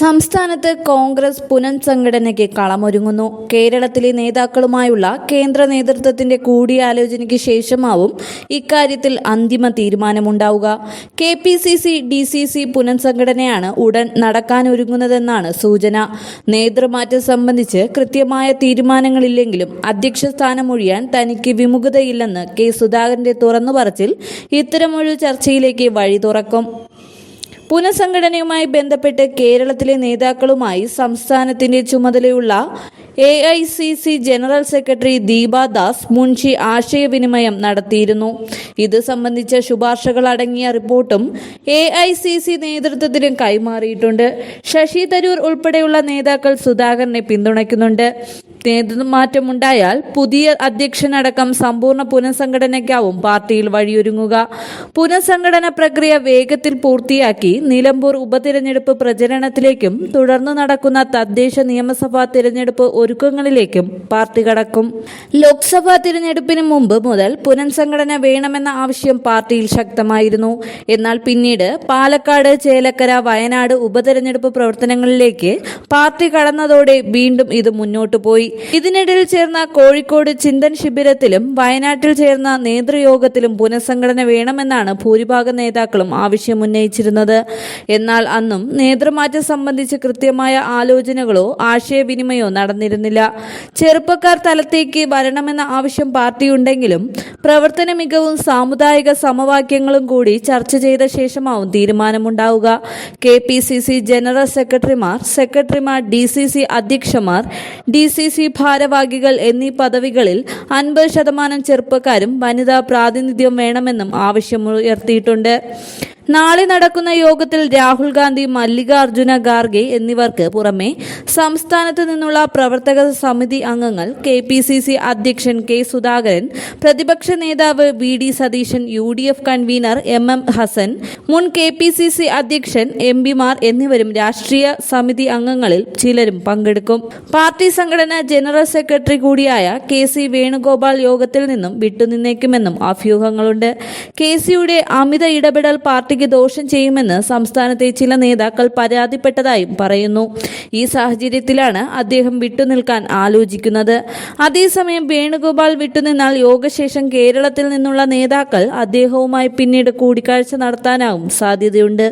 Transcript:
സംസ്ഥാനത്ത് കോൺഗ്രസ് പുനഃസംഘടനയ്ക്ക് കളമൊരുങ്ങുന്നു. കേരളത്തിലെ നേതാക്കളുമായുള്ള കേന്ദ്ര നേതൃത്വത്തിന്റെ കൂടിയാലോചനയ്ക്ക് ശേഷമാവും ഇക്കാര്യത്തിൽ അന്തിമ തീരുമാനമുണ്ടാവുക. K P C C D C C പുനഃസംഘടനയാണ് ഉടൻ നടക്കാനൊരുങ്ങുന്നതെന്നാണ് സൂചന. നേതൃമാറ്റം സംബന്ധിച്ച് കൃത്യമായ തീരുമാനങ്ങളില്ലെങ്കിലും അധ്യക്ഷ സ്ഥാനമൊഴിയാൻ തനിക്ക് വിമുഖതയില്ലെന്ന് കെ സുധാകരന്റെ തുറന്നുപറച്ചിൽ ഇത്തരമൊരു ചർച്ചയിലേക്ക് വഴി തുറക്കും പുനഃസംഘടനയുമായി ബന്ധപ്പെട്ട് കേരളത്തിലെ നേതാക്കളുമായി സംസ്ഥാനത്തിന്റെ ചുമതലയുള്ള A I C C general secretary Deepa Das Munshi ആശയവിനിമയം നടത്തിയിരുന്നു. ഇത് സംബന്ധിച്ച ശുപാർശകൾ അടങ്ങിയ റിപ്പോർട്ടും എ ഐ സി സി നേതൃത്വത്തിന് കൈമാറിയിട്ടുണ്ട്. ശശി തരൂർ ഉൾപ്പെടെയുള്ള നേതാക്കൾ സുധാകരനെ പിന്തുണയ്ക്കുന്നുണ്ട്. നേതൃമാറ്റമുണ്ടായാൽ പുതിയ അധ്യക്ഷനടക്കം സമ്പൂർണ പുനഃസംഘടനയ്ക്കാവും പാർട്ടിയിൽ വഴിയൊരുങ്ങുക. പുനഃസംഘടന പ്രക്രിയ വേഗത്തിൽ പൂർത്തിയാക്കി നിലമ്പൂർ ഉപതിരഞ്ഞെടുപ്പ് പ്രചരണത്തിലേക്കും തുടർന്ന് നടക്കുന്ന തദ്ദേശ നിയമസഭാ തിരഞ്ഞെടുപ്പ് ഒരുക്കങ്ങളിലേക്കും പാർട്ടി കടക്കും. ലോക്സഭാ തിരഞ്ഞെടുപ്പിന് മുമ്പ് മുതൽ പുനഃസംഘടന വേണമെന്ന ആവശ്യം പാർട്ടിയിൽ ശക്തമായിരുന്നു. എന്നാൽ പിന്നീട് പാലക്കാട് ചേലക്കര വയനാട് ഉപതെരഞ്ഞെടുപ്പ് പ്രവർത്തനങ്ങളിലേക്ക് പാർട്ടി കടന്നതോടെ വീണ്ടും ഇത് മുന്നോട്ടു പോയി. ഇതിനിടയിൽ ചേർന്ന കോഴിക്കോട് ചിന്തൻ ശിബിരത്തിലും വയനാട്ടിൽ ചേർന്ന നേതൃയോഗത്തിലും പുനഃസംഘടന വേണമെന്നാണ് ഭൂരിഭാഗം നേതാക്കളും ആവശ്യമുന്നയിച്ചിരുന്നത് എന്നാൽ അന്നും നേതൃമാറ്റം സംബന്ധിച്ച് കൃത്യമായ ആലോചനകളോ ആശയവിനിമയോ നടന്നിരുന്നില്ല. ചെറുപ്പക്കാർ തലത്തേക്ക് വരണമെന്ന ആവശ്യം പാർട്ടിയുണ്ടെങ്കിലും പ്രവർത്തന മികവും സാമുദായിക സമവാക്യങ്ങളും കൂടി ചർച്ച ചെയ്ത ശേഷമാവും തീരുമാനമുണ്ടാവുക. K P C C general സെക്രട്ടറിമാർ സെക്രട്ടറിമാർ ഡി സി സി അധ്യക്ഷന്മാർ ഡി സി സി ഭാരവാഹികൾ എന്നീ പദവികളിൽ അൻപത് ശതമാനം ചെറുപ്പക്കാരും വനിതാ പ്രാതിനിധ്യം വേണമെന്നും ആവശ്യമുയർത്തിയിട്ടുണ്ട്. നാളെ നടക്കുന്ന യോഗത്തിൽ രാഹുൽ ഗാന്ധി മല്ലികാർജുന ഖാർഗെ എന്നിവർക്ക് പുറമെ സംസ്ഥാനത്ത് നിന്നുള്ള പ്രവർത്തക സമിതി അംഗങ്ങൾ കെ പി സി സി അധ്യക്ഷൻ കെ സുധാകരൻ പ്രതിപക്ഷ നേതാവ് V D Satheesan U D F convener M M Hassan മുൻ കെ പി സി സി അധ്യക്ഷൻ എം പിമാർ എന്നിവരും രാഷ്ട്രീയ സമിതി അംഗങ്ങളിൽ ചിലരും പങ്കെടുക്കും. പാർട്ടി സംഘടന ജനറൽ സെക്രട്ടറി കൂടിയായ കെ സി വേണുഗോപാൽ യോഗത്തിൽ നിന്നും വിട്ടുനിന്നേക്കുമെന്നും അഭ്യൂഹങ്ങളുണ്ട്. കെ സിയുടെ അമിത ഇടപെടൽ പാർട്ടിക്ക് ദോഷം ചെയ്യുമെന്ന് സംസ്ഥാനത്തെ ചില നേതാക്കൾ പരാതിപ്പെട്ടതായും പറയുന്നു. ഈ സാഹചര്യത്തിലാണ് അദ്ദേഹം വിട്ടുനിൽക്കാൻ ആലോചിക്കുന്നത്. അതേസമയം വേണുഗോപാൽ വിട്ടുനിന്നാൽ യോഗശേഷം കേരളത്തിൽ നിന്നുള്ള നേതാക്കൾ അദ്ദേഹവുമായി പിന്നീട് കൂടിക്കാഴ്ച നടത്താനാവും സാധ്യതയുണ്ട്.